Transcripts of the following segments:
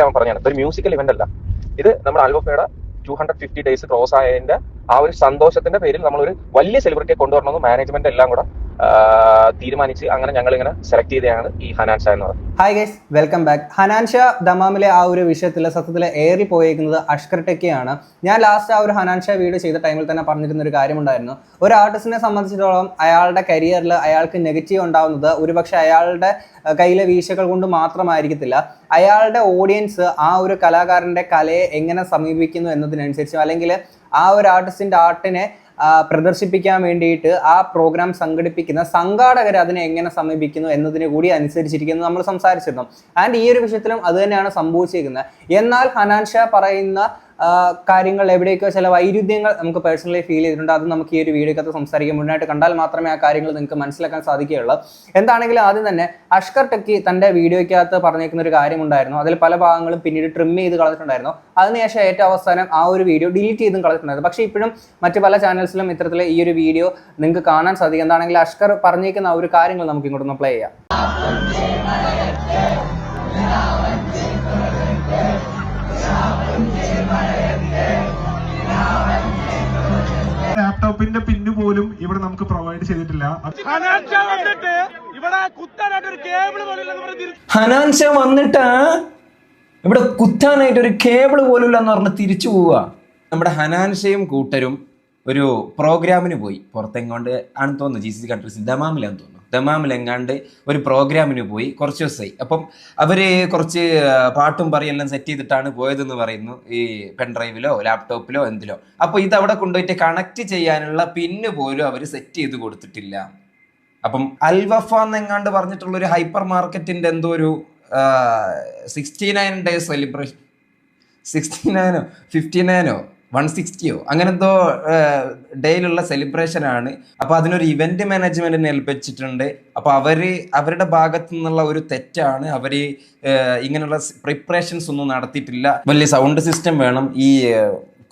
ഞാൻ പറഞ്ഞാണ്. ഒരു മ്യൂസിക്കൽ ഇവന്റ് അല്ല. ഇത് നമ്മുടെ ആൽബഫയുടെ two hundred fifty days cross ആയതിന്റെ ആ ഒരു സന്തോഷത്തിന്റെ പേരിൽ നമ്മൾ ഒരു വലിയ സെലിബ്രിറ്റിയെ കൊണ്ടുവരണമെന്ന് മാനേജ്മെന്റ് എല്ലാം കൂടെ തീരുമാനിച്ച് അങ്ങനെ ഞങ്ങൾ ഇങ്ങനെ സെലക്ട് ചെയ്തതാണ് ഈ ഹനാൻഷ എന്ന് പറയുന്നത്. Hi guys welcome back Hanansha ദമാമിലെ ആ ഒരു വിഷയത്തിൽ സത്യത്തിൽ ഏറി പോയേക്കുന്നത് അഷ്കർ ടെക്കിയാണ്. ഞാൻ ലാസ്റ്റ് ആ ഒരു ഹനാൻഷ വീഡിയോ ചെയ്ത ടൈമിൽ തന്നെ പറഞ്ഞിരുന്ന ഒരു കാര്യമുണ്ടായിരുന്നു ഒരു ആർട്ടിസ്റ്റിനെ സംബന്ധിച്ചിടത്തോളം അയാളുടെ കരിയറിൽ അയാൾക്ക് നെഗറ്റീവ് ഉണ്ടാവുന്നത് ഒരുപക്ഷെ അയാളുടെ കയ്യിലെ വീഴ്ചകൾ കൊണ്ട് മാത്രമായിരിക്കത്തില്ല. അയാളുടെ ഓഡിയൻസ് ആ ഒരു കലാകാരന്റെ കലയെ എങ്ങനെ സമീപിക്കുന്നു എന്നതിനനുസരിച്ച് അല്ലെങ്കിൽ ആ ഒരു ആർട്ടിസ്റ്റിന്റെ ആർട്ടിനെ പ്രദർശിപ്പിക്കാൻ വേണ്ടിയിട്ട് ആ പ്രോഗ്രാം സംഘടിപ്പിക്കുന്ന സംഘാടകർ അതിനെ എങ്ങനെ സമീപിക്കുന്നു എന്നതിനെ കൂടി അനുസരിച്ചിരിക്കുന്നു നമ്മൾ സംസാരിച്ചിരുന്നു. ആൻഡ് ഈ ഒരു വിഷയത്തിലും അത് തന്നെയാണ് സംഭവിച്ചിരിക്കുന്നത്. എന്നാൽ ഹനാൻ ഷാ പറയുന്ന കാര്യങ്ങൾ എവിടെയൊക്കെയോ ചില വൈരുദ്ധ്യങ്ങൾ നമുക്ക് പേഴ്സണലി ഫീൽ ചെയ്തിട്ടുണ്ട് അത് നമുക്ക് ഈ ഒരു വീഡിയോക്കകത്ത് സംസാരിക്കാൻ മുന്നായിട്ട് കണ്ടാൽ മാത്രമേ ആ കാര്യങ്ങൾ നിങ്ങൾക്ക് മനസ്സിലാക്കാൻ സാധിക്കുകയുള്ളൂ. എന്താണെങ്കിലും ആദ്യം തന്നെ അഷ്കർ ടെക്കി തന്റെ വീഡിയോയ്ക്കകത്ത് പറഞ്ഞേക്കുന്ന ഒരു കാര്യമുണ്ടായിരുന്നു അതിൽ പല ഭാഗങ്ങളും പിന്നീട് ട്രിം ചെയ്ത് കളഞ്ഞിട്ടുണ്ടായിരുന്നു. അതിനുശേഷം ഏറ്റവും അവസാനം ആ ഒരു വീഡിയോ ഡിലീറ്റ് ചെയ്തും കളഞ്ഞിട്ടുണ്ടായിരുന്നു. പക്ഷേ ഇപ്പോഴും മറ്റു പല ചാനൽസിലും ഇത്തരത്തിലെ ഈ ഒരു വീഡിയോ നിങ്ങൾക്ക് കാണാൻ സാധിക്കും. എന്താണെങ്കിൽ അഷ്കർ പറഞ്ഞേക്കുന്ന ആ ഒരു കാര്യങ്ങൾ നമുക്ക് ഇങ്ങോട്ടൊന്ന് പ്ലേ ചെയ്യാം. ലാപ്ടോപ്പിന്റെ പിന്ന് പോലും ഇവിടെ നമുക്ക് പ്രൊവൈഡ് ചെയ്തിട്ടില്ല. ഹനാൻഷ വന്നിട്ട് ഇവിടെ കുത്താനായിട്ട് ഒരു കേബിൾ പോലുമില്ല ഇല്ലെന്ന് പറഞ്ഞ് തിരിച്ച് ഹനാൻഷ വന്നിട്ട് ഇവിടെ കുത്താനായിട്ട് ഒരു കേബിൾ പോലും എന്ന് പറഞ്ഞ് തിരിച്ചു പോവുക. നമ്മുടെ ഹനാൻഷയും കൂട്ടരും ഒരു പ്രോഗ്രാമിന് പോയി. പുറത്തെങ്ങോണ്ട് ആണെന്ന് തോന്നുന്നു. ജി സി സി കൺട്രീസിൽ ദമാമിലാന്ന് തോന്നുന്നു. ദമാമിലെങ്ങാണ്ട് ഒരു പ്രോഗ്രാമിന് പോയി കുറച്ച് ദിവസമായി. അപ്പം അവർ കുറച്ച് പാട്ടും പറയെല്ലാം സെറ്റ് ചെയ്തിട്ടാണ് പോയതെന്ന് പറയുന്നു. ഈ പെൺഡ്രൈവിലോ ലാപ്ടോപ്പിലോ എന്തിലോ. അപ്പോൾ ഇത് അവിടെ കൊണ്ടുപോയിട്ട് കണക്ട് ചെയ്യാനുള്ള പിന്ന് പോലും അവർ സെറ്റ് ചെയ്ത് കൊടുത്തിട്ടില്ല. അപ്പം അൽവഫ എന്നെങ്ങാണ്ട് പറഞ്ഞിട്ടുള്ള ഒരു ഹൈപ്പർ മാർക്കറ്റിന്റെ എന്തോ ഒരു sixty nine days celebration sixty നയനോ fifty നയനോ വൺ സിക്സ്റ്റിയോ? അങ്ങനെ എന്തോ ഡേയിലുള്ള സെലിബ്രേഷൻ ആണ് അപ്പൊ അതിനൊരു ഇവന്റ് മാനേജ്മെന്റിനെ ഏൽപ്പിച്ചിട്ടുണ്ട്. അപ്പൊ അവർ അവരുടെ ഭാഗത്തു നിന്നുള്ള ഒരു തെറ്റാണ്. അവർ ഇങ്ങനെയുള്ള പ്രിപ്പറേഷൻസ് ഒന്നും നടത്തിയിട്ടില്ല. വലിയ സൗണ്ട് സിസ്റ്റം വേണം. ഈ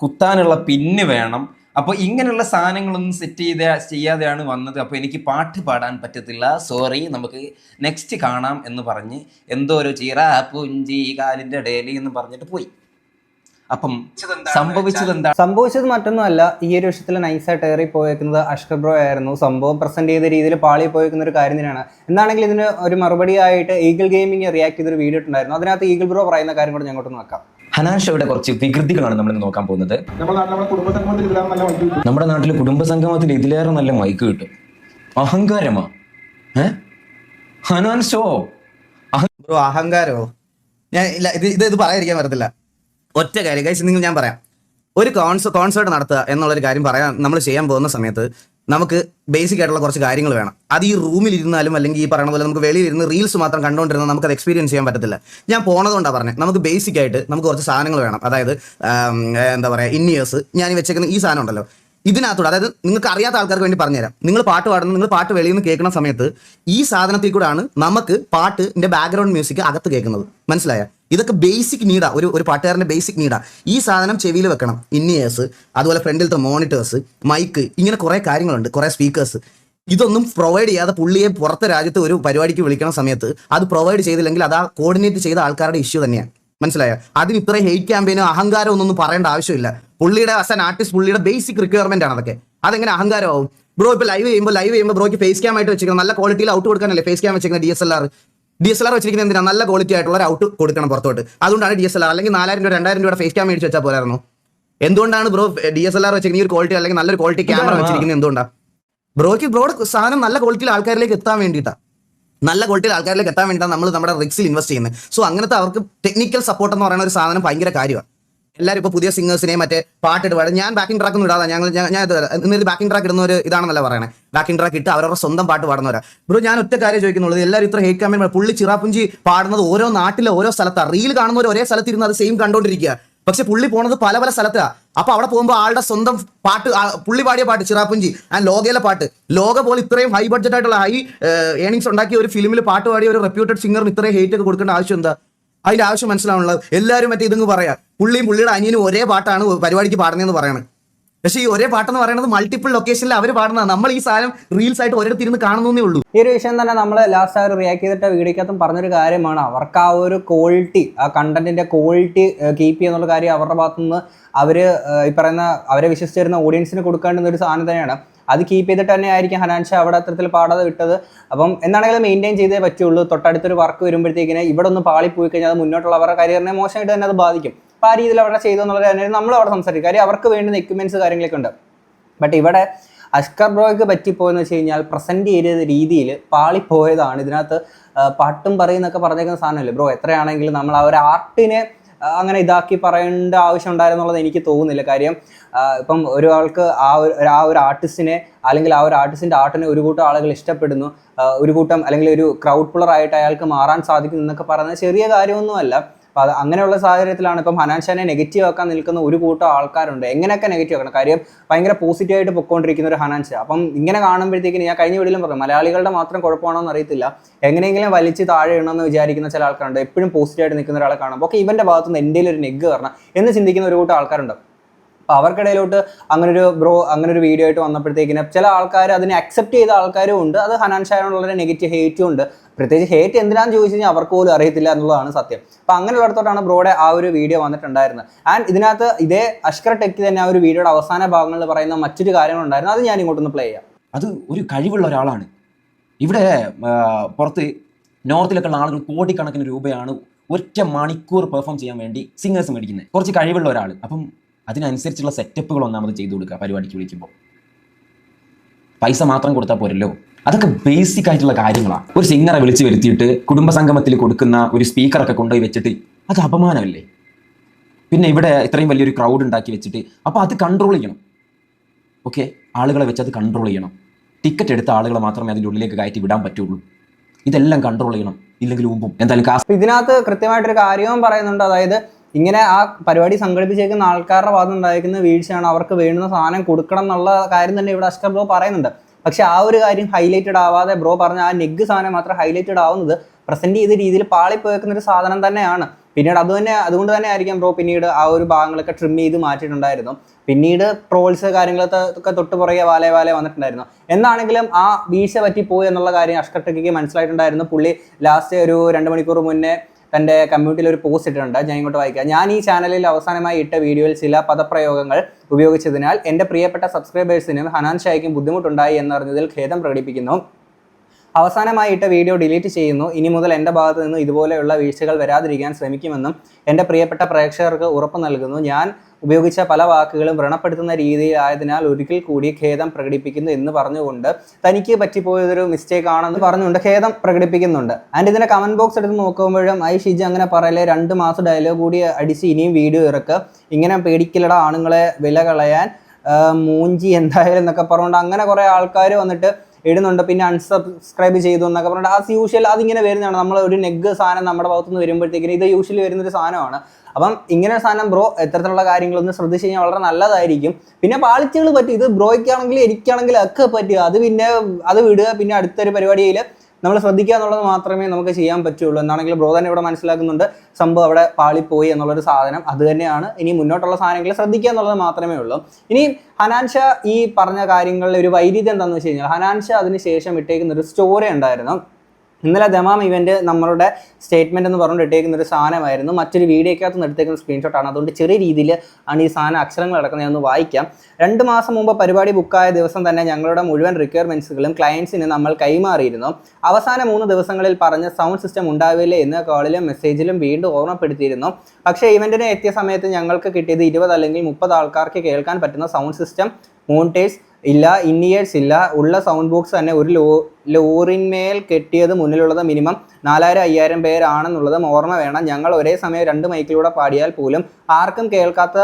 കുത്താനുള്ള പിന്ന് വേണം. അപ്പോൾ ഇങ്ങനെയുള്ള സാധനങ്ങളൊന്നും സെറ്റ് ചെയ്ത ചെയ്യാതെയാണ് വന്നത്. അപ്പോൾ എനിക്ക് പാട്ട് പാടാൻ പറ്റത്തില്ല. സോറി നമുക്ക് നെക്സ്റ്റ് കാണാം എന്ന് പറഞ്ഞ് എന്തോ ഒരു ചീറ പുഞ്ചി കാലിന്റെ ഡേലി എന്ന് പറഞ്ഞിട്ട് പോയി. അപ്പം സംഭവിച്ചത് എന്താ സംഭവിച്ചത് മറ്റൊന്നുമല്ല. ഈ ഒരു വിഷയത്തിൽ നൈസായിട്ട് ഏറി പോയേക്കുന്നത് അഷ്കർ ബ്രോ ആയിരുന്നു. സംഭവം പ്രസന്റ് ചെയ്ത രീതിയിൽ പാളി പോയേക്കുന്ന ഒരു കാര്യം തന്നെയാണ്. എന്താണെങ്കിൽ ഇതിന് ഒരു മറുപടി ആയിട്ട് ഈഗിൾ ഗെയിമിംഗ് റിയാക്ട് ചെയ്തൊരു വീഡിയോ ഉണ്ടായിരുന്നു അതിനകത്ത് ഈഗിൾ ബ്രോ പറയുന്ന കാര്യം കൂടെ ഞങ്ങോട്ട് നോക്കാം ഹനാഷയുടെ കുറച്ച് വികൃതികളാണ് നമ്മൾ ഇന്ന് നോക്കാൻ പോകുന്നത്. നമ്മുടെ നാട്ടിൽ കുടുംബ സംഗമത്തിൽ ഇതിലാണ് നല്ല വൈദ്യുതി കിട്ടും. നമ്മുടെ നാട്ടിൽ കുടുംബ സംഗമത്തിൽ ഇതിലേറെ നല്ല മൈക്ക് കിട്ടും. അഹങ്കാരമാ. ഏ? ഹനാൻ ഷോ ബ്രോ അഹങ്കാരോ ഞാൻ ഇല്ല ഇത് ഇത് ഇത് പറയാതിരിക്കാൻ പറ്റത്തില്ല. ഒറ്റ കാര്യം. കഴിച്ച് നിങ്ങൾ ഞാൻ പറയാം. ഒരു കോൺസ കോൺസേർട്ട് നടത്തുക എന്നുള്ളൊരു കാര്യം പറയാൻ നമ്മൾ ചെയ്യാൻ പോകുന്ന സമയത്ത് നമുക്ക് ബേസിക് ആയിട്ടുള്ള കുറച്ച് കാര്യങ്ങൾ വേണം. അത് ഈ റൂമിൽ ഇരുന്നാലും അല്ലെങ്കിൽ ഈ പറയുന്ന പോലെ നമുക്ക് വെളിയിൽ ഇരുന്ന് റീൽസ് മാത്രം കണ്ടുകൊണ്ടിരുന്നാൽ അത് എക്സ്പീരിയൻസ് ചെയ്യാൻ പറ്റത്തില്ല. ഞാൻ പോണതുകൊണ്ടാണ് പറഞ്ഞത് നമുക്ക് ബേസിക് ആയിട്ട് നമുക്ക് കുറച്ച് സാധനങ്ങൾ വേണം. അതായത് എന്താ പറയുക ഇന്നിയേഴ്സ് ഞാൻ വെച്ചേക്കുന്ന ഈ സാധനം ഉണ്ടല്ലോ. ഇതിനകത്തൂടെ അതായത് നിങ്ങൾക്ക് അറിയാത്ത ആൾക്കാർക്ക് വേണ്ടി പറഞ്ഞുതരാം. നിങ്ങൾ പാട്ട് പാടുന്ന നിങ്ങൾ പാട്ട് വെളിയിൽ നിന്ന് കേൾക്കുന്ന സമയത്ത് ഈ സാധനത്തിൽ കൂടാണ് നമുക്ക് പാട്ടിന്റെ ബാക്ക്ഗ്രൗണ്ട് മ്യൂസിക് അകത്ത് കേൾക്കുന്നത്. മനസ്സിലായ? ഇതൊക്കെ ബേസിക് നീഡാ ഒരു ഒരു പാട്ടുകാരന്റെ ബേസിക് നീഡാ ഈ സാധനം ചെവിയിൽ വെക്കണം. ഇന്നിയേഴ്സ് അതുപോലെ ഫ്രണ്ടിലത്തെ മോണിറ്റേഴ്സ് മൈക്ക് ഇങ്ങനെ കുറെ കാര്യങ്ങളുണ്ട്. കുറെ സ്പീക്കേഴ്സ് ഇതൊന്നും പ്രൊവൈഡ് ചെയ്യാതെ പുള്ളിയെ പുറത്തെ രാജ്യത്ത് ഒരു പരിപാടിക്ക് വിളിക്കുന്ന സമയത്ത് അത് പ്രൊവൈഡ് ചെയ്തില്ലെങ്കിൽ അത് ആ കോർഡിനേറ്റ് ചെയ്ത ആൾക്കാരുടെ ഇഷ്യൂ തന്നെയാണ്. മനസ്സിലായോ? അതിന് ഇത്ര ഹെയ്റ്റ് ക്യാമ്പയിനോ അഹങ്കാരം ഒന്നും പറയേണ്ട ആവശ്യമില്ല. പുള്ളിയുടെ അസൻ ആൻ ആർട്ടിസ്റ്റ് പുള്ളിയുടെ ബേസിക് റിക്വയർമെന്റ് ആണ് അതൊക്കെ. അതെങ്ങനെ അഹങ്കാരമാവും? ബ്രോ ഇപ്പൊ ലൈവ് ചെയ്യുമ്പോൾ ലൈവ് ചെയ്യുമ്പോൾ ബ്രോയ്ക്ക് ഫേസ് ക്യാം ആയിട്ട് വെച്ചിരിക്കുന്നത് നല്ല ക്വാളിറ്റിയിൽ ഔട്ട് കൊടുക്കാനല്ലേ ഫേസ് ക്യാം വെച്ചിരിക്കുന്നത് D S L R D S L R വെച്ചിരിക്കുന്നത് എന്തിനാണ് നല്ല ക്വാളിറ്റി ആയിട്ടുള്ള ഒരു ഔട്ട് കൊടുക്കണം പുറത്തോട്ട്. അതുകൊണ്ടാണ് ഡി എസ് എൽ ആർ അല്ലെങ്കിൽ നാലായിരം രൂപ രണ്ടായിരം രൂപയുടെ ഫേസ് ക്യാം മേടിച്ച് വെച്ചാൽ പോരായിരുന്നു. എന്തുകൊണ്ടാണ് bro D S L R വെച്ചിരിക്കുന്ന ഈ ഒരു ക്വാളിറ്റി അല്ലെങ്കിൽ നല്ലൊരു ക്വാളിറ്റി ക്യാമറ വെച്ചിരിക്കുന്നത് എന്തുകൊണ്ടാണ് ബ്രോയ്ക്ക് ബ്രോയുടെ സാധനം നല്ല ക്വാളിറ്റിയിൽ ആൾക്കാരിലേക്ക് എത്താൻ വേണ്ടിയിട്ടാണ് നല്ല ക്വാളിറ്റിയിൽ ആൾക്കാരിലേക്ക് എത്താൻ വേണ്ടിയിട്ടാണ് നമ്മൾ നമ്മുടെ റിക്സിൽ ഇൻവെസ്റ്റ് ചെയ്യുന്നത്. സോ അങ്ങനത്തെ അവർക്ക് ടെക്നിക്കൽ സപ്പോർട്ട് എന്ന് പറയുന്ന ഒരു സാധനം ഭയങ്കര കാര്യമാണ്. എല്ലാവരും ഇപ്പോൾ പുതിയ സിംഗേഴ്സിനെ മറ്റേ പാട്ടിട്ട് പാടും. ഞാൻ ബാക്കിംഗ് ട്രാക്ക് ഒന്നും ഇടാതെ ഞങ്ങൾ ഞാൻ ഇന്നൊരു ബാക്കിംഗ് ട്രാക്ക് ഇടുന്ന ഒരു ഇതാണെന്നല്ല പറയണേ. ബാക്കിംഗ് ട്രാക്ക് ഇട്ട് അവരവരുടെ സ്വന്തം പാട്ട് പാടുന്നവരാ. ബ്രോ ഞാൻ ഒറ്റ കാര്യം ചോദിക്കുന്നുള്ളത് എല്ലാവരും ഇത്ര ഹേറ്റ് കമന്റ് പുള്ളി ചിറാപ്പുഞ്ചി പാടുന്നത് ഓരോ നാട്ടിലെ ഓരോ സ്ഥലത്താണ് റീൽ കാണുന്നവർ ഒരേ സ്ഥലത്തിരുന്ന് അത് സെയിം കണ്ടോണ്ടിരിക്കുക പക്ഷെ പുള്ളി പോണത് പല പല സ്ഥലത്താ. അപ്പൊ അവിടെ പോകുമ്പോൾ ആളുടെ സ്വന്തം പാട്ട് പുള്ളി പാടിയ പാട്ട് ചിറാപ്പുഞ്ചി ആ ലോകയിലെ പാട്ട്. ലോക പോലെ ഇത്രയും ഹൈ ബഡ്ജറ്റ് ആയിട്ടുള്ള ഹൈ ഏണിങ്സ് ഉണ്ടാക്കിയ ഒരു ഫിലിമിൽ പാട്ട് പാടിയ ഒരു റെപ്യൂട്ടഡ് സിംഗറിന് ഇത്രയും ഹേറ്റ് ഒക്കെ കൊടുക്കേണ്ട ആവശ്യം എന്താ? അതിന്റെ ആവശ്യം മനസ്സിലാവുള്ളത് എല്ലാവരും മറ്റേ ഇതെന്ന് പറയാം. പുള്ളിയും പുള്ളിയുടെ അനിയനും ഒരേ പാട്ടാണ് പരിപാടിക്ക് പാടുന്നതെന്ന് പറയണത്. പക്ഷേ ഈ ഒരേ പാട്ടെന്ന് പറയുന്നത് മൾട്ടിപ്പിൾ ലൊക്കേഷനിൽ അവർ പാടുന്നതാണ് നമ്മൾ ഈ സാധനം റീൽസ് ആയിട്ട് ഒരിടത്ത് ഇരുന്ന് കാണുന്നേ ഉള്ളൂ. ഈ ഒരു വിഷയം തന്നെ നമ്മൾ ലാസ്റ്റ് ആ ഒരു റിയാക്ട് ചെയ്തിട്ട് വീഡിയോക്കകത്തും പറഞ്ഞൊരു കാര്യമാണ്. അവർക്ക് ആ ഒരു ക്വാളിറ്റി ആ കണ്ടന്റിന്റെ ക്വാളിറ്റി കീപ്പ് ചെയ്യുന്നുള്ള കാര്യം അവരുടെ ഭാഗത്തുനിന്ന് അവർ ഈ പറയുന്ന അവരെ വിശ്വസിച്ച് വരുന്ന ഓഡിയൻസിന് കൊടുക്കേണ്ടുന്ന ഒരു സാധനം തന്നെയാണ്. അത് കീപ്പ് ചെയ്തിട്ട് തന്നെ ആയിരിക്കും ഹനാൻഷ അവിടെ അത്തരത്തിൽ പാടാതെ വിട്ടത്. അപ്പം എന്താണെങ്കിലും മെയിന്റെയിൻ ചെയ്തേ പറ്റുള്ളൂ. തൊട്ടടുത്തൊരു വർക്ക് വരുമ്പോഴത്തേക്കിനെ ഇവിടെ ഒന്ന് പാളിപ്പോയി കഴിഞ്ഞാൽ അത് മുന്നോട്ടുള്ള അവരുടെ കരിയറിനെ മോശമായിട്ട് തന്നെ അത് ബാധിക്കും. അപ്പോൾ ആ രീതിയിൽ അവിടെ ചെയ്തു എന്നുള്ള കാര്യം നമ്മൾ അവിടെ സംസാരിക്കും. കാര്യം അവർക്ക് വേണ്ടുന്ന എക്യുപ്മെന്റ്സ് കാര്യങ്ങളൊക്കെ ഉണ്ട്. ബട്ട് ഇവിടെ അഷ്കർ ബ്രോയ്ക്ക് പറ്റിപ്പോയെന്ന് വെച്ച് കഴിഞ്ഞാൽ പ്രസന്റ് ചെയ്ത രീതിയിൽ പാളിപ്പോയതാണ്. ഇതിനകത്ത് പാട്ടും പറയുന്നൊക്കെ പറഞ്ഞേക്കുന്ന സാധനമല്ലേ ബ്രോ? എത്രയാണെങ്കിലും നമ്മൾ ആ ഒരു ആർട്ടിനെ അങ്ങനെ ഇതാക്കി പറയേണ്ട ആവശ്യം ഉണ്ടായിരുന്നുള്ളത് എനിക്ക് തോന്നുന്നില്ല. കാര്യം ഇപ്പം ഒരാൾക്ക് ആ ഒരു ആ ഒരു ആർട്ടിസ്റ്റിനെ അല്ലെങ്കിൽ ആ ഒരു ആർട്ടിസ്റ്റിന്റെ ആർട്ടിനെ ഒരു കൂട്ടം ആളുകൾ ഇഷ്ടപ്പെടുന്നു. ഒരു കൂട്ടം അല്ലെങ്കിൽ ഒരു ക്രൗഡ് പുള്ളറായിട്ട് അയാൾക്ക് മാറാൻ സാധിക്കും എന്നൊക്കെ പറയുന്നത് ചെറിയ കാര്യമൊന്നുമല്ല. അപ്പൊ അത് അങ്ങനെയുള്ള സാഹചര്യത്തിലാണ് ഇപ്പം ഹനാൻഷാനെ നെഗറ്റീവ് ആക്കാൻ നിൽക്കുന്ന ഒരു കൂട്ടം ആൾക്കാരുണ്ട്. എങ്ങനെയൊക്കെ നെഗറ്റീവ് ആക്കണം? കാര്യം ഭയങ്കര പോസിറ്റീവ് ആയിട്ട് പൊക്കോണ്ടിരിക്കുന്ന ഒരു ഹനാൻഷ. അപ്പം ഇങ്ങനെ കാണുമ്പോഴത്തേക്കിന് ഞാൻ കഴിഞ്ഞ വീഡിയോയിലും പറഞ്ഞു മലയാളികളുടെ മാത്രം കുഴപ്പമാണോ എന്ന് അറിയത്തില്ല. എങ്ങനെയെങ്കിലും വലിച്ച് താഴെ ഇടണമെന്ന് വിചാരിക്കുന്ന ചില ആൾക്കാരുണ്ട്. എപ്പോഴും പോസിറ്റീവ് ആയിട്ട് നിൽക്കുന്ന ഒരാളെ കാണുമ്പോൾ ഓക്കെ ഇവന്റെ ഭാഗത്തുനിന്ന് എന്റെ ഒരു നെഗ് വരണം എന്ന് ചിന്തിക്കുന്ന ഒരു കൂട്ടം ആൾക്കാരുണ്ട്. അപ്പോൾ അവർക്കിടയിലോട്ട് അങ്ങനെ ഒരു ബ്രോ അങ്ങനെ ഒരു വീഡിയോ ആയിട്ട് വന്നപ്പോഴത്തേക്കിന് ചില ആൾക്കാർ അതിനെ അക്സെപ്റ്റ് ചെയ്ത ആൾക്കാരും ഉണ്ട്. അത് ഹനാൻ ഷാനോടുള്ള നെഗറ്റീവ് ഹേറ്റും ഉണ്ട്. പ്രത്യേകിച്ച് ഹേറ്റ് എന്തിനാന്ന് ചോദിച്ചു കഴിഞ്ഞാൽ അവർക്ക് പോലും അറിയത്തില്ല എന്നുള്ളതാണ് സത്യം. അപ്പോൾ അങ്ങനെയുള്ളിടത്തോട്ടാണ് ബ്രോയുടെ ആ ഒരു വീഡിയോ വന്നിട്ടുണ്ടായിരുന്നത്. ആൻഡ് ഇതിനകത്ത് ഇതേ അഷ്കർ ടെക്കി തന്നെ ആ ഒരു വീഡിയോയുടെ അവസാന ഭാഗങ്ങളിൽ പറയുന്ന മറ്റൊരു കാര്യങ്ങളുണ്ടായിരുന്നു. അത് ഞാൻ ഇങ്ങോട്ടൊന്ന് പ്ലേ ചെയ്യാം. അത് ഒരു കഴിവുള്ള ഒരാളാണ്. ഇവിടെ പുറത്ത് നോർത്തിലൊക്കെ ഉള്ള ആളുകൾ കോടിക്കണക്കിന് രൂപയാണ് ഒറ്റ മണിക്കൂർ പെർഫോം ചെയ്യാൻ വേണ്ടി സിംഗേഴ്സ് മേടിക്കുന്നത്. കുറച്ച് കഴിവുള്ള ഒരാൾ അപ്പം അതിനനുസരിച്ചുള്ള സെറ്റപ്പുകൾ ഒന്നാമത് ചെയ്തു കൊടുക്കുക പരിപാടിക്ക് വിളിക്കുമ്പോൾ. പൈസ മാത്രം കൊടുത്താൽ പോരല്ലോ. അതൊക്കെ ബേസിക് ആയിട്ടുള്ള കാര്യങ്ങളാണ് ഒരു സിംഗറെ വിളിച്ച് വരുത്തിയിട്ട് കുടുംബസംഗമത്തിൽ കൊടുക്കുന്ന ഒരു സ്പീക്കറൊക്കെ കൊണ്ടുപോയി വെച്ചിട്ട് അത് അപമാനമല്ലേ? പിന്നെ ഇവിടെ ഇത്രയും വലിയൊരു ക്രൗഡ് ഉണ്ടാക്കി വെച്ചിട്ട് അപ്പോൾ അത് കൺട്രോൾ ചെയ്യണം. ഓക്കെ ആളുകളെ വെച്ച് അത് കൺട്രോൾ ചെയ്യണം. ടിക്കറ്റ് എടുത്ത ആളുകളെ മാത്രമേ അതിന്റെ ഉള്ളിലേക്ക് കയറ്റി വിടാൻ പറ്റുള്ളൂ. ഇതെല്ലാം കൺട്രോൾ ചെയ്യണം. ഇല്ലെങ്കിൽ ഉമ്പും എന്തായാലും ഇതിനകത്ത് കൃത്യമായിട്ടൊരു കാര്യവും പറയുന്നുണ്ട്. അതായത് ഇങ്ങനെ ആ പരിപാടി സംഘടിപ്പിച്ചേക്കുന്ന ആൾക്കാരുടെ ഭാഗത്ത് ഉണ്ടായിരിക്കുന്ന വീഴ്ചയാണ് അവർക്ക് വേണ്ടുന്ന സാധനം കൊടുക്കണം എന്നുള്ള കാര്യം തന്നെ ഇവിടെ അഷ്കർ ബ്രോ പറയുന്നുണ്ട്. പക്ഷെ ആ ഒരു കാര്യം ഹൈലൈറ്റഡ് ആവാതെ ബ്രോ പറഞ്ഞ ആ നെഗ് സാധനം മാത്രം ഹൈലൈറ്റഡ് ആവുന്നത് പ്രസന്റ് ചെയ്ത രീതിയിൽ പാളിപ്പോയേക്കുന്ന ഒരു സാധനം തന്നെയാണ്. പിന്നീട് അത് തന്നെ അതുകൊണ്ട് തന്നെ ആയിരിക്കാം ബ്രോ പിന്നീട് ആ ഒരു ഭാഗങ്ങളൊക്കെ ട്രിം ചെയ്ത് മാറ്റിയിട്ടുണ്ടായിരുന്നു. പിന്നീട് ട്രോൾസ് കാര്യങ്ങളൊക്കെ തൊട്ട് പുറകെ വാലേ വാലേ വന്നിട്ടുണ്ടായിരുന്നു. എന്നാണെങ്കിലും ആ വീഴ്ച പറ്റിപ്പോയി എന്നുള്ള കാര്യം അഷ്കർ ടെക്കിക്ക് മനസ്സിലായിട്ടുണ്ടായിരുന്നു. പുള്ളി ലാസ്റ്റ് ഒരു രണ്ട് മണിക്കൂർ മുന്നേ തന്റെ കമ്മ്യൂണിറ്റിയിൽ ഒരു പോസ്റ്റ് ഇട്ടിട്ടുണ്ട്. ഞാൻ ഇങ്ങോട്ട് വായിക്കാം. ഞാൻ ഈ ചാനലിൽ അവസാനമായി ഇട്ട വീഡിയോയിൽ ചില പദപ്രയോഗങ്ങൾ ഉപയോഗിച്ചതിനാൽ എന്റെ പ്രിയപ്പെട്ട സബ്സ്ക്രൈബേഴ്സിനും ഹനാൻ ഷായ്ക്കും ബുദ്ധിമുട്ടുണ്ടായി എന്നറിഞ്ഞതിൽ ഖേദം പ്രകടിപ്പിക്കുന്നു. അവസാനമായി ഇട്ട വീഡിയോ ഡിലീറ്റ് ചെയ്യുന്നു. ഇനി മുതൽ എന്റെ ഭാഗത്ത് നിന്ന് ഇതുപോലെയുള്ള വീഴ്ചകൾ വരാതിരിക്കാൻ ശ്രമിക്കുമെന്നും എന്റെ പ്രിയപ്പെട്ട പ്രേക്ഷകർക്ക് ഉറപ്പ് നൽകുന്നു. ഞാൻ ഉപയോഗിച്ച പല വാക്കുകളും വ്രണപ്പെടുത്തുന്ന രീതിയിലായതിനാൽ ഒരിക്കൽ കൂടി ഖേദം പ്രകടിപ്പിക്കുന്നു എന്ന് പറഞ്ഞുകൊണ്ട് തനിക്ക് പറ്റിപ്പോയതൊരു മിസ്റ്റേക്ക് ആണെന്ന് പറഞ്ഞുകൊണ്ട് ഖേദം പ്രകടിപ്പിക്കുന്നുണ്ട്. ആൻഡ് ഇതിന്റെ കമന്റ് ബോക്സ് എടുത്ത് നോക്കുമ്പോഴും ഐ ഷിജ് അങ്ങനെ പറയലേ രണ്ട് മാസം ഡയലോഗ് കൂടി അടിച്ച് ഇനിയും വീഡിയോ ഇറക്കുക ഇങ്ങനെ പേടിക്കലട ആണുങ്ങളെ വില കളയാൻ. മൂഞ്ചി എന്തായാലും എന്നൊക്കെ പറഞ്ഞുകൊണ്ട് അങ്ങനെ കുറെ ആൾക്കാർ വന്നിട്ട് ഇടുന്നുണ്ട്. പിന്നെ അൺസബ്സ്ക്രൈബ് ചെയ്തു എന്നൊക്കെ പറഞ്ഞിട്ട് ആസ് യൂഷ്വൽ അതിങ്ങനെ വരുന്നതാണ്. നമ്മൾ ഒരു നെഗ് സാധനം നമ്മുടെ ഭാഗത്തുനിന്ന് വരുമ്പോഴത്തേക്കിന് ഇത് യൂഷ്വലി വരുന്നൊരു സാധനമാണ്. അപ്പം ഇങ്ങനെ സാധനം ബ്രോ എത്തരത്തിലുള്ള കാര്യങ്ങളൊന്ന് ശ്രദ്ധിച്ച് കഴിഞ്ഞാൽ വളരെ നല്ലതായിരിക്കും. പിന്നെ പാളിച്ചുകൾ പറ്റി ഇത് ബ്രോയ്ക്കാണെങ്കിലും എനിക്കാണെങ്കിലും ഒക്കെ പറ്റുക അത് പിന്നെ അത് വിടുക പിന്നെ അടുത്തൊരു പരിപാടിയിൽ നമ്മൾ ശ്രദ്ധിക്കുക എന്നുള്ളത് മാത്രമേ നമുക്ക് ചെയ്യാൻ പറ്റുള്ളൂ. എന്നാണെങ്കിൽ ബ്രോ തന്നെ ഇവിടെ മനസ്സിലാക്കുന്നുണ്ട് സംഭവം അവിടെ പാളിപ്പോയി എന്നുള്ളൊരു സാധനം. അത് തന്നെയാണ്. ഇനി മുന്നോട്ടുള്ള സാധനങ്ങൾ ശ്രദ്ധിക്കുക എന്നുള്ളത് മാത്രമേ ഉള്ളൂ. ഇനി ഹനാൻഷ ഈ പറഞ്ഞ കാര്യങ്ങളിൽ ഒരു വൈരുദ്ധ്യം എന്താണെന്ന് വെച്ച് കഴിഞ്ഞാൽ ഹനാൻഷ അതിന് ശേഷം ഇട്ടേക്കുന്ന ഒരു സ്റ്റോറി ഉണ്ടായിരുന്നു. ഇന്നലെ ദമാം ഇവന്റ് നമ്മളുടെ സ്റ്റേറ്റ്മെന്റ് എന്ന് പറഞ്ഞുകൊണ്ട് ഇട്ടേക്കുന്ന ഒരു സാധനമായിരുന്നു. മറ്റൊരു വീഡിയോക്കകത്ത് നിന്ന് എടുത്തേക്കുന്ന സ്ക്രീൻഷോട്ടാണ് അതുകൊണ്ട് ചെറിയ രീതിയിൽ ആണ് ഈ സാധനം അക്ഷരങ്ങൾ അടക്കുന്നത് ഒന്ന് വായിക്കാം. രണ്ട് മാസം മുമ്പ് പരിപാടി ബുക്കായ ദിവസം തന്നെ ഞങ്ങളുടെ മുഴുവൻ റിക്വയർമെന്റ്സുകളും ക്ലയൻസിന് നമ്മൾ കൈമാറിയിരുന്നു. അവസാന മൂന്ന് ദിവസങ്ങളിൽ പറഞ്ഞ് സൗണ്ട് സിസ്റ്റം ഉണ്ടാവില്ല എന്ന് കോളിലും മെസ്സേജിലും വീണ്ടും ഓർമ്മപ്പെടുത്തിയിരുന്നു. പക്ഷേ ഇവന്റിന് എത്തിയ സമയത്ത് ഞങ്ങൾക്ക് കിട്ടിയത് ഇരുപത് അല്ലെങ്കിൽ മുപ്പത് ആൾക്കാർക്ക് കേൾക്കാൻ പറ്റുന്ന സൗണ്ട് സിസ്റ്റം മോണിറ്റേഴ്സ് ഇല്ല ഇൻ ഇയേഴ്സ് ഇല്ല. ഉള്ള സൗണ്ട് ബോക്സ് തന്നെ ഒരു ലോ ലോറിന്മേൽ കെട്ടിയത് മുന്നിലുള്ളത് മിനിമം നാലായിരം അയ്യായിരം പേരാണെന്നുള്ളതും ഓർമ്മ വേണം. ഞങ്ങൾ ഒരേ സമയം രണ്ട് മൈക്കിലൂടെ പാടിയാൽ പോലും ആർക്കും കേൾക്കാത്ത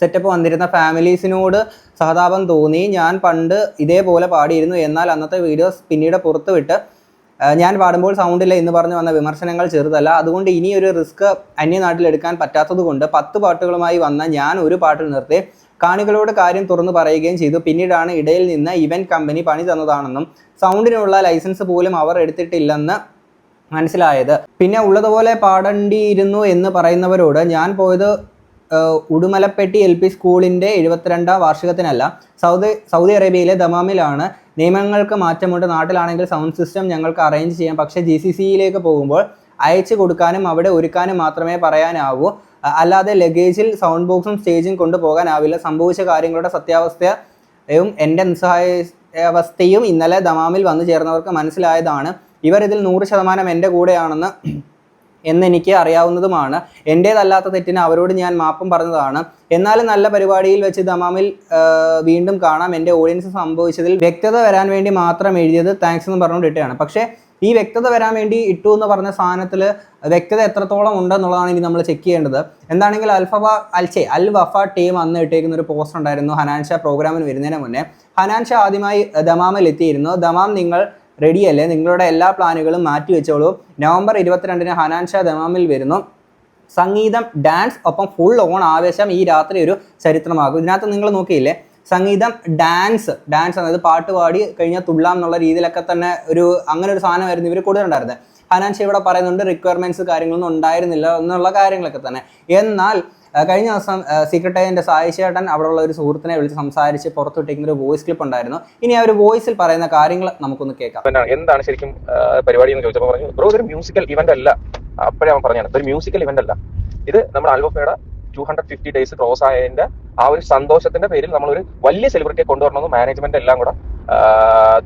സെറ്റപ്പ് വന്നിരുന്ന ഫാമിലീസിനോട് സഹതാപം തോന്നി. ഞാൻ പണ്ട് ഇതേപോലെ പാടിയിരുന്നു. എന്നാൽ അന്നത്തെ വീഡിയോസ് പിന്നീട് പുറത്തുവിട്ട് ഞാൻ പാടുമ്പോൾ സൗണ്ടില്ല എന്ന് പറഞ്ഞു വന്ന വിമർശനങ്ങൾ ചെറുതല്ല. അതുകൊണ്ട് ഇനി ഒരു റിസ്ക് അന്യനാട്ടിൽ എടുക്കാൻ പറ്റാത്തത് കൊണ്ട് പത്ത് പാട്ടുകളുമായി വന്ന ഞാൻ ഒരു പാട്ടിൽ നിർത്തി. കാണികളോട് കാര്യം തുറന്നു പറയുകയും ചെയ്തു. പിന്നീടാണ് ഇടയിൽ നിന്ന് ഇവന്റ് കമ്പനി പണി തന്നതാണെന്നും സൗണ്ടിനുള്ള ലൈസൻസ് പോലും അവർ എടുത്തിട്ടില്ലെന്ന് മനസ്സിലായത്. പിന്നെ ഉള്ളതുപോലെ പാടേണ്ടിയിരുന്നു എന്ന് പറയുന്നവരോട് ഞാൻ പോയത് ഉടുമലപ്പെട്ടി എൽ പി സ്കൂളിന്റെ എഴുപത്തിരണ്ടാം വാർഷികത്തിനല്ല. സൗദി സൗദി അറേബ്യയിലെ ദമാമിലാണ്. നിയമങ്ങൾക്ക് മാറ്റമുണ്ട്. നാട്ടിലാണെങ്കിൽ സൗണ്ട് സിസ്റ്റം ഞങ്ങൾക്ക് അറേഞ്ച് ചെയ്യാം. പക്ഷേ ജി സി സിയിലേക്ക് പോകുമ്പോൾ അയച്ചു കൊടുക്കാനും അവിടെ ഒരുക്കാനും മാത്രമേ പറയാനാവൂ. അല്ലാതെ ലഗേജിൽ സൗണ്ട് ബോക്സും സ്റ്റേജും കൊണ്ടുപോകാനാവില്ല. സംഭവിച്ച കാര്യങ്ങളുടെ സത്യാവസ്ഥയും എന്റെ നിസ്സഹായാവസ്ഥയും ഇന്നലെ ദമാമിൽ വന്നു ചേർന്നവർക്ക് മനസ്സിലായതാണ്. ഇവർ ഇതിൽ നൂറ് ശതമാനം എന്റെ കൂടെയാണെന്ന് എന്നെനിക്ക് അറിയാവുന്നതുമാണ്. എന്റേതല്ലാത്ത തെറ്റിന് അവരോട് ഞാൻ മാപ്പും പറഞ്ഞതാണ്. എന്നാലും നല്ല പരിപാടിയിൽ വെച്ച് ദമാമിൽ വീണ്ടും കാണാം. എന്റെ ഓഡിയൻസ് സംഭവിച്ചതിൽ വ്യക്തത വരാൻ വേണ്ടി മാത്രം എഴുതിയത് താങ്ക്സ് എന്ന് പറഞ്ഞുകൊണ്ട് ഇട്ടാണ് പക്ഷേ ഈ വ്യക്തത വരാൻ വേണ്ടി ഇട്ടു എന്ന് പറഞ്ഞ സാധനത്തിൽ വ്യക്തത എത്രത്തോളം ഉണ്ടെന്നുള്ളതാണ് ഇനി നമ്മൾ ചെക്ക് ചെയ്യേണ്ടത്. എന്താണെങ്കിൽ അൽഫബ അൽച്ചെ അൽ വഫ ടീം അന്ന് ഇട്ടേക്കുന്ന ഒരു പോസ്റ്റർ ഉണ്ടായിരുന്നു ഹനാൻഷ പ്രോഗ്രാമിന് വരുന്നതിന് മുന്നേ. ഹനാൻഷ ആദ്യമായി ദമാമിൽ എത്തിയിരുന്നു ദമാം നിങ്ങൾ റെഡിയല്ലേ? നിങ്ങളുടെ എല്ലാ പ്ലാനുകളും മാറ്റി വെച്ചോളൂ. നവംബർ ഇരുപത്തിരണ്ടിന് ഹനാൻഷ ദമാമിൽ വരുന്നു. സംഗീതം ഡാൻസ് ഒപ്പം ഫുൾ ഓൺ ആവേശം ഈ രാത്രി ഒരു ചരിത്രമാകും. ഇതിനകത്ത് നിങ്ങൾ നോക്കിയില്ലേ? സംഗീതം ഡാൻസ് ഡാൻസ് അതായത് പാട്ട് പാടി കഴിഞ്ഞാൽ തുള്ളാം എന്നുള്ള രീതിയിലൊക്കെ തന്നെ ഒരു അങ്ങനെ ഒരു സാധനമായിരുന്നു ഇവർ കൂടുതലുണ്ടായിരുന്നത് ഹനാൻഷ ഇവിടെ പറയുന്നുണ്ട് റിക്വയർമെന്റ്സ് കാര്യങ്ങളൊന്നും ഉണ്ടായിരുന്നില്ല എന്നുള്ള കാര്യങ്ങളൊക്കെ തന്നെ. എന്നാൽ കഴിഞ്ഞ ദിവസം സീക്രട്ടേറിയന്റെ സായി ചേട്ടൻ അവിടെയുള്ള ഒരു സുഹൃത്തിനെ വിളിച്ച് സംസാരിച്ച് പുറത്തുവിട്ടിരിക്കുന്ന ഒരു വോയിസ് ക്ലിപ്പ് ഉണ്ടായിരുന്നു. ഇനി ആ ഒരു വോയിസിൽ പറയുന്ന കാര്യങ്ങൾ നമുക്കൊന്ന് കേൾക്കാം. എന്താണ് ശരിക്കും പരിപാടി എന്ന് ചോദിച്ചപ്പോൾ പറഞ്ഞു ബ്രോ ഇതൊരു മ്യൂസിക്കൽ ഇവന്റ് അല്ല. അപ്പോഴേ അവൻ പറഞ്ഞാണ് ഒരു മ്യൂസിക്കൽ ഇവന്റ് അല്ല. ഇത് നമ്മുടെ ആൽബോഫയുടെ two hundred fifty days cross ആയതിന്റെ ആ ഒരു സന്തോഷത്തിന്റെ പേരിൽ നമ്മൾ ഒരു വലിയ സെലിബ്രിറ്റിയെ കൊണ്ടുവരണമെന്ന് മാനേജ്മെന്റ് എല്ലാം കൂടെ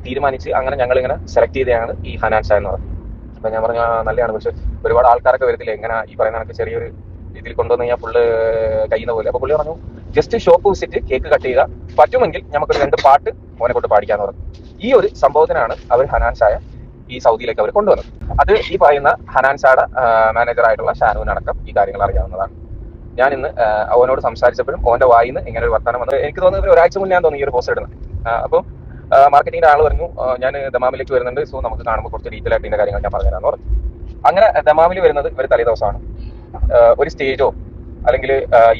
തീരുമാനിച്ച് അങ്ങനെ ഞങ്ങൾ ഇങ്ങനെ സെലക്ട് ചെയ്തതാണ് ഈ ഹനാൻഷ എന്ന് പറയുന്നത്. അപ്പൊ ഞാൻ പറഞ്ഞ നല്ലതാണ്. പക്ഷെ ഒരുപാട് ആൾക്കാരൊക്കെ വരത്തില്ല? എങ്ങനെ ഈ പറയുന്ന ചെറിയൊരു ഇതിൽ കൊണ്ടുവന്ന് കഴിഞ്ഞാൽ ഫുള്ള് കഴിയുന്ന പോലെ. അപ്പൊ പുള്ളി പറഞ്ഞു just shop visit cake cut ചെയ്യുക പറ്റുമെങ്കിൽ നമുക്കൊരു രണ്ട് പാട്ട് മോനെ കൊണ്ട് പാടിക്കാന്ന് പറഞ്ഞു. ഈ ഒരു സംഭവത്തിനാണ് അവർ ഹനാൻ ഷായ ഈ സൗദിയിലേക്ക് അവർ കൊണ്ടുവന്നത്. അത് ഈ പറയുന്ന ഹനാൻഷായുടെ മാനേജർ ആയിട്ടുള്ള ഷാനുവിന് അടക്കം ഈ കാര്യങ്ങൾ അറിയാവുന്നതാണ്. ഞാൻ ഇന്ന് അവനോട് സംസാരിച്ചപ്പോഴും ഓന്റെ വായിൽ നിന്ന് ഇങ്ങനെ ഒരു വർത്തമാനം വന്നത് എനിക്ക് തോന്നുന്നത് ഒരു ഒരാഴ്ച മുന്നേ തോന്നി ഈ ഒരു പോസ്റ്റ് ഇടുന്നത്. അപ്പം മാർക്കറ്റിംഗിന്റെ ആൾ പറഞ്ഞു ഞാൻ ദമാമിലേക്ക് വരുന്നുണ്ട്. സോ നമുക്ക് കാണുമ്പോൾ കുറച്ച് ഡീറ്റെയിൽ ആയിട്ട് ഇതിന്റെ കാര്യങ്ങൾ ഞാൻ പറഞ്ഞുതരാന്ന് പറഞ്ഞു. അങ്ങനെ ദമാമിൽ വരുന്നത് ഒരു തലേ ദിവസമാണ് ഒരു സ്റ്റേജോ അല്ലെങ്കിൽ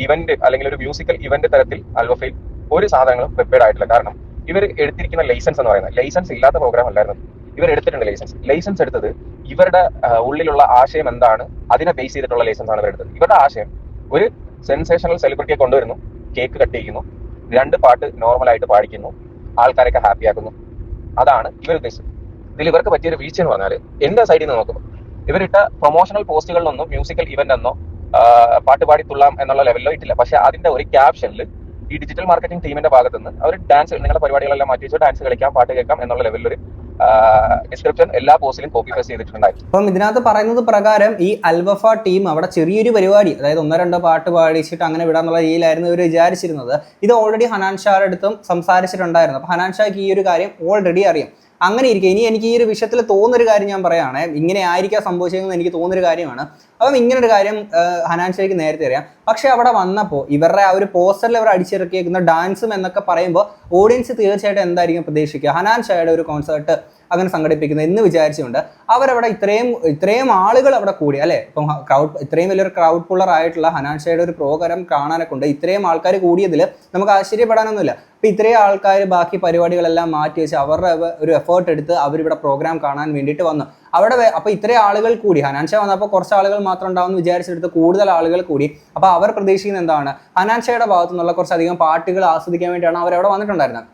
ഇവന്റ് അല്ലെങ്കിൽ ഒരു മ്യൂസിക്കൽ ഇവന്റ് തരത്തിൽ അൽവഫയിൽ ഒരു സാധനങ്ങളും പ്രിപ്പയർഡ് ആയിട്ടില്ല. കാരണം ഇവർ എടുത്തിരിക്കുന്ന ലൈസൻസ് എന്ന് പറയുന്നത് ലൈസൻസ് ഇല്ലാത്ത പ്രോഗ്രാം അല്ലായിരുന്നു. ഇവർ എടുത്തിട്ടുണ്ട് ലൈസൻസ് ലൈസൻസ് എടുത്തത് ഇവരുടെ ഉള്ളിലുള്ള ആശയം എന്താണ് അതിനെ ബേസ് ചെയ്തിട്ടുള്ള ലൈസൻസ് ആണ് ഇവർ എടുത്തത്. ഇവരുടെ ആശയം ഒരു സെൻസേഷണൽ സെലിബ്രിറ്റിയെ കൊണ്ടുവരുന്നു കേക്ക് കട്ട് ചെയ്യുന്നു രണ്ട് പാട്ട് നോർമൽ ആയിട്ട് പാടിക്കുന്നു ആൾക്കാരൊക്കെ ഹാപ്പിയാക്കുന്നു അതാണ് ഇവർ ഉദ്ദേശിച്ചത് ഇതിൽ ഇവർക്ക് പറ്റിയൊരു വീഴ്ച എന്ന് പറഞ്ഞാൽ എന്റെ സൈഡിൽ നിന്ന് നോക്കുമ്പോൾ ഇവരിട്ട പ്രൊമോഷണൽ പോസ്റ്റുകളിലൊന്നും മ്യൂസിക്കൽ ഇവന്റ് എന്നോ പാട്ട് പാടി തുള്ളാം എന്നുള്ള ലെവലിലോ ഇട്ടില്ല. പക്ഷെ അതിന്റെ ഒരു ക്യാപ്ഷനിൽ ഈ ഡിജിറ്റൽ മാർക്കറ്റിംഗ് ടീമിന്റെ ഭാഗത്ത് നിന്ന് അവർ ഡാൻസ് നിങ്ങളുടെ പരിപാടികളെല്ലാം മാറ്റി വെച്ച് ഡാൻസ് കളിക്കാം പാട്ട് കേൾക്കാം എന്നുള്ള ലെവലിൽ ഒരു ഡിസ്ക്രിപ്ഷൻ എല്ലാ പോസ്റ്റിലും കോപ്പി പേസ്റ്റ് ചെയ്തിട്ടുണ്ടായിരുന്നു. അപ്പം ഇതിനകത്ത് പറയുന്നത് പ്രകാരം ഈ അൽബഫ ടീം അവിടെ ചെറിയൊരു പരിപാടി അതായത് ഒന്നോ രണ്ടോ പാട്ട് പാടിച്ചിട്ട് അങ്ങനെ വിടാന്നുള്ള രീതിയിലായിരുന്നു ഇവർ വിചാരിച്ചിരുന്നത്. ഇത് ഓൾറെഡി ഹനാൻ ഷായുടെ അടുത്തും സംസാരിച്ചിട്ടുണ്ടായിരുന്നു. അപ്പം ഹനാൻ ഷാക്ക് ഈ ഒരു കാര്യം ഓൾറെഡി അറിയാം. അങ്ങനെ ഇരിക്കുക ഇനി എനിക്ക് ഈ ഒരു വിഷയത്തിൽ തോന്നുന്നൊരു കാര്യം ഞാൻ പറയുകയാണ് ഇങ്ങനെ ആയിരിക്കാം സംഭവിച്ചതെന്ന് എനിക്ക് തോന്നുന്നൊരു കാര്യമാണ്. അപ്പം ഇങ്ങനെ ഒരു കാര്യം ഹനാൻഷയ്ക്ക് ഹനാൻ ഷായ്ക്ക് നേരത്തെ അറിയാം. പക്ഷേ അവിടെ വന്നപ്പോൾ ഇവരുടെ ആ ഒരു പോസ്റ്ററിൽ ഇവർ അടിച്ചിറക്കിയേക്കുന്ന ഡാൻസും എന്നൊക്കെ പറയുമ്പോൾ ഓഡിയൻസ് തീർച്ചയായിട്ടും എന്തായിരിക്കും പ്രതീക്ഷിക്കുക? ഹനാൻഷയുടെ ഒരു കോൺസേർട്ട് അങ്ങനെ സംഘടിപ്പിക്കുന്നത് എന്ന് വിചാരിച്ചുകൊണ്ട് അവരവിടെ ഇത്രയും ഇത്രയും ആളുകൾ അവിടെ കൂടി അല്ലേ? ഇപ്പം ക്രൗഡ് ഇത്രയും വലിയൊരു ക്രൗഡ് പുള്ളർ ആയിട്ടുള്ള ഹനാൻഷയുടെ ഒരു പ്രോഗ്രാം കാണാനൊക്കെ ഉണ്ട്. ഇത്രയും ആൾക്കാർ കൂടിയതിൽ നമുക്ക് ആശ്ചര്യപ്പെടാനൊന്നുമില്ല. അപ്പോൾ ഇത്രയും ആൾക്കാർ ബാക്കി പരിപാടികളെല്ലാം മാറ്റി വെച്ച് അവരുടെ ഒരു എഫേർട്ട് എടുത്ത് അവരിവിടെ പ്രോഗ്രാം കാണാൻ വേണ്ടിയിട്ട് വന്നു. അവിടെ അപ്പോൾ അപ്പൊ ഇത്രയും ആളുകൾ കൂടി ഹനാൻഷ വന്നപ്പോൾ കുറച്ച് ആളുകൾ മാത്രം ഉണ്ടാവുമെന്ന് വിചാരിച്ചെടുത്ത് കൂടുതൽ ആളുകൾ കൂടി അപ്പോൾ അവർ പ്രതീക്ഷിക്കുന്നത് എന്താണ്? ഹനാൻഷയുടെ ഭാഗത്തു നിന്നുള്ള കുറച്ചധികം പാട്ടുകൾ ആസ്വദിക്കാൻ വേണ്ടിയാണ് അവരവിടെ വന്നിട്ടുണ്ടായിരുന്നത്.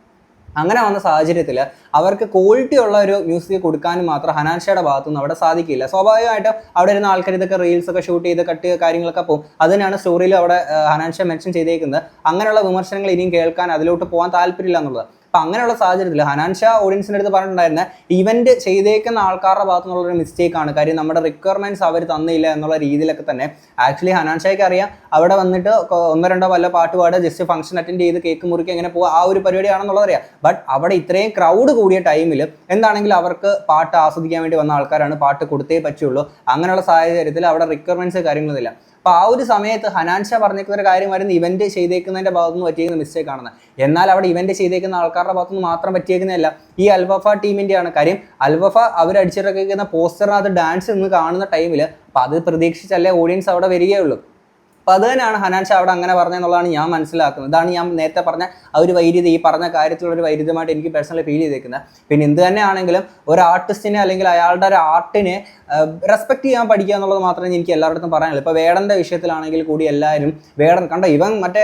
അങ്ങനെ വന്ന സാഹചര്യത്തിൽ അവർക്ക് ക്വാളിറ്റി ഉള്ള ഒരു മ്യൂസിക് കൊടുക്കാനും മാത്രം ഹനാൻഷയുടെ ഭാഗത്തുനിന്ന് അവിടെ സാധിക്കില്ല. സ്വാഭാവികമായിട്ടും അവിടെ ഇരുന്ന ആൾക്കാർ ഇതൊക്കെ റീൽസ് ഒക്കെ ഷൂട്ട് ചെയ്ത് കട്ട് കാര്യങ്ങളൊക്കെ പോകും. അതിനാണ് സ്റ്റോറിയിൽ അവിടെ ഹനാൻഷ മെൻഷൻ ചെയ്തേക്കുന്നത്. അങ്ങനെയുള്ള വിമർശനങ്ങൾ ഇനിയും കേൾക്കാൻ അതിലോട്ട് പോകാൻ താല്പര്യമില്ല എന്നുള്ളത്. അപ്പൊ അങ്ങനെയുള്ള സാഹചര്യത്തിൽ ഹനാൻഷ ഓഡിയൻസിന്റെ അടുത്ത് പറഞ്ഞിട്ടുണ്ടായിരുന്ന ഇവന്റ് ചെയ്തേക്കുന്ന ആൾക്കാരുടെ ഭാഗത്തു നിന്നുള്ള ഒരു മിസ്റ്റേക്ക് ആണ്. കാര്യം നമ്മുടെ റിക്വയർമെന്റ്സ് അവർ തന്നില്ല എന്നുള്ള രീതിയിലൊക്കെ തന്നെ ആക്ച്വലി ഹനാൻഷയ്ക്ക് അറിയാം. അവിടെ വന്നിട്ട് ഒന്നോ രണ്ടോ വല്ല പാട്ട് പാടുക ജസ്റ്റ് ഫംഗ്ഷൻ അറ്റൻഡ് ചെയ്ത് കേക്ക് മുറിക്കുക എങ്ങനെ പോകുക ആ ഒരു പരിപാടിയാണെന്നുള്ളത് അറിയാം. ബട്ട് അവിടെ ഇത്രയും ക്രൗഡ് കൂടിയ ടൈമിൽ എന്താണെങ്കിലും അവർക്ക് പാട്ട് ആസ്വദിക്കാൻ വേണ്ടി വന്ന ആൾക്കാരാണ് പാട്ട് കൊടുത്തേ പറ്റുള്ളൂ. അങ്ങനെയുള്ള സാഹചര്യത്തിൽ അവിടെ റിക്വയർമെന്റ്സ് കാര്യങ്ങളൊന്നുമില്ല. അപ്പൊ ആ ഒരു സമയത്ത് ഹനാൻഷ പറഞ്ഞേക്കുന്ന ഒരു കാര്യമായിരുന്നു ഇവന്റ് ചെയ്തേക്കുന്നതിന്റെ ഭാഗത്തുനിന്ന് പറ്റിയേക്കുന്ന മിസ്റ്റേക്ക് ആണെന്ന്. എന്നാൽ അവിടെ ഇവന്റ് ചെയ്തേക്കുന്ന ആൾക്കാരുടെ ഭാഗത്തുനിന്ന് മാത്രം പറ്റിയേക്കുന്നതല്ല ഈ അൽവഫ ടീമിന്റെയാണ്. കാര്യം അൽവഫ അവർ അടിച്ചിറക്കുന്ന പോസ്റ്ററിനകത്ത് ഡാൻസ് നിന്ന് കാണുന്ന ടൈമിൽ അപ്പോൾ അത് പ്രതീക്ഷിച്ചല്ലേ ഓഡിയൻസ് അവിടെ വരികയുള്ളൂ. അപ്പോൾ അത് തന്നെയാണ് ഹനാൻ ഷാ അവിടെ അങ്ങനെ പറഞ്ഞതെന്നുള്ളതാണ് ഞാൻ മനസ്സിലാക്കുന്നത്. ഇതാണ് ഞാൻ നേരത്തെ പറഞ്ഞ ആ ഒരു വൈരുദ്ധ്യം ഈ പറഞ്ഞ കാര്യത്തിലുള്ള ഒരു വൈരുദ്ധ്യമായിട്ട് എനിക്ക് പേഴ്സണലി ഫീൽ ചെയ്തേക്കുന്നത്. പിന്നെ എന്ത് തന്നെയാണെങ്കിലും ഒരു ആർട്ടിസ്റ്റിനെ അല്ലെങ്കിൽ അയാളുടെ ഒരു ആർട്ടിനെ റെസ്പെക്ട് ചെയ്യാൻ പഠിക്കുക എന്നുള്ളത് മാത്രമേ എനിക്ക് എല്ലായിടത്തും പറയാനുള്ളൂ. ഇപ്പോൾ വേടന്റെ വിഷയത്തിലാണെങ്കിൽ കൂടി എല്ലാവരും വേടൻ കണ്ട ഇവൻ മറ്റേ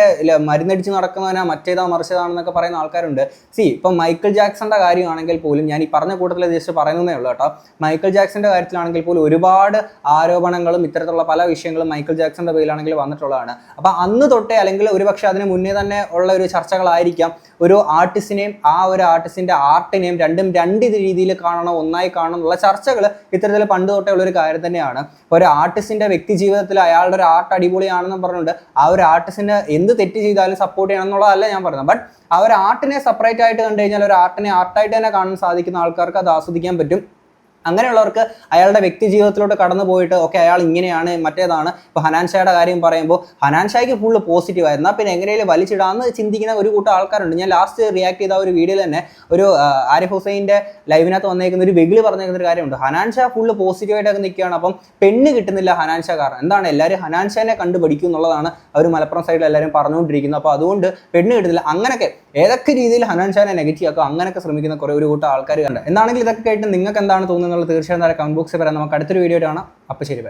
മരുന്നടിച്ച് നടക്കുന്നവനാ മറ്റേതാ മറിച്ചതാണെന്നൊക്കെ പറയുന്ന ആൾക്കാരുണ്ട്. സി ഇപ്പം മൈക്കിൾ ജാക്സന്റെ കാര്യമാണെങ്കിൽ പോലും ഞാൻ ഈ പറഞ്ഞ കൂട്ടത്തിൽ ജസ്റ്റ് പറയുന്നതേ ഉള്ളൂ കേട്ടോ. മൈക്കിൾ ജാക്സന്റെ കാര്യത്തിലാണെങ്കിൽ പോലും ഒരുപാട് ആരോപണങ്ങളും ഇത്തരത്തിലുള്ള പല വിഷയങ്ങളും മൈക്കിൾ ജാക്സന്റെ പേരിലാണെങ്കിൽ വന്നിട്ടുള്ളതാണ്. അപ്പോൾ അന്ന് തൊട്ടേ അല്ലെങ്കിൽ ഒരുപക്ഷെ അതിന് മുന്നേ തന്നെ ഉള്ള ഒരു ചർച്ചകളായിരിക്കാം. ഒരു ആർട്ടിസ്റ്റിനെയും ആ ഒരു ആർട്ടിസ്റ്റിന്റെ ആർട്ടിനെയും രണ്ടും രണ്ട് രീതിയിൽ കാണണം ഒന്നായി കാണണം എന്നുള്ള ചർച്ചകൾ ഇത്തരത്തിൽ പണ്ട് തൊട്ടേ ഉള്ളൊരു കാര്യം തന്നെയാണ്. ഒരു ആർട്ടിസ്റ്റിന്റെ വ്യക്തി ജീവിതത്തിൽ അയാളുടെ ഒരു ആർട്ട് അടിപൊളിയാണെന്ന് പറഞ്ഞുകൊണ്ട് ആ ഒരു ആർട്ടിസ്റ്റിന് എന്ത് തെറ്റ് ചെയ്താലും സപ്പോർട്ട് ചെയ്യണം എന്നുള്ളതല്ല ഞാൻ പറയുന്നത്. ബട്ട് ആ ഒരു ആർട്ടിനെ സെപ്പറേറ്റ് ആയിട്ട് കണ്ടു കഴിഞ്ഞാൽ ഒരു ആർട്ടിനെ ആർട്ടായിട്ട് തന്നെ കാണാൻ സാധിക്കുന്ന ആൾക്കാർക്ക് അത് ആസ്വദിക്കാൻ പറ്റും. അങ്ങനെയുള്ളവർക്ക് അയാളുടെ വ്യക്തി ജീവിതത്തിലോട്ട് കടന്നു പോയിട്ട് ഓക്കെ അയാൾ ഇങ്ങനെയാണ് മറ്റേതാണ്. ഇപ്പോൾ ഹനാൻഷായുടെ കാര്യം പറയുമ്പോൾ ഹനാൻഷായ്ക്ക് ഫുള്ള് പോസിറ്റീവ് ആയിരുന്നു പിന്നെ എങ്ങനെയാലും വലിച്ചിടാന്ന് ചിന്തിക്കുന്ന ഒരു കൂട്ടം ആൾക്കാരുണ്ട്. ഞാൻ ലാസ്റ്റ് റിയാക്ട് ചെയ്ത ഒരു വീഡിയോയിൽ തന്നെ ഒരു ആരിഫ് ഹുസൈന്റെ ലൈവിനകത്ത് വന്നേക്കുന്ന ഒരു വെഗിളി പറഞ്ഞേക്കുന്ന ഒരു കാര്യമുണ്ട്. ഹനാൻഷാ ഫുള്ള് പോസിറ്റീവായിട്ടൊക്കെ നിൽക്കുകയാണ്. അപ്പം പെണ്ണ് കിട്ടുന്നില്ല ഹനാൻഷ കാരണം എന്താണ്? എല്ലാവരും ഹനാൻഷാനെ കണ്ടുപിടിക്കും എന്നുള്ളതാണ് അവർ മലപ്പുറം സൈഡിൽ എല്ലാവരും പറഞ്ഞുകൊണ്ടിരിക്കുന്നത്. അപ്പോൾ അതുകൊണ്ട് പെണ്ണ് കിട്ടുന്നില്ല. അങ്ങനെയൊക്കെ ഏതൊക്കെ രീതിയിൽ ഹനാൻഷാനെ നെഗറ്റീവ് ആക്കുക അങ്ങനെയൊക്കെ ശ്രമിക്കുന്ന കുറേ ഒരു കൂട്ടം ആൾക്കാർ കണ്ട്. എന്നാണെങ്കിൽ ഇതൊക്കെ കേട്ട് നിങ്ങൾക്ക് എന്താണ് തോന്നുന്നത്? എന്നുള്ളത് തീർച്ചയായും താഴെ കമന്റ് ബോക്സിൽ പറയാം. നമുക്ക് അടുത്തൊരു വീഡിയോ കാണാം. അപ്പോൾ ശരി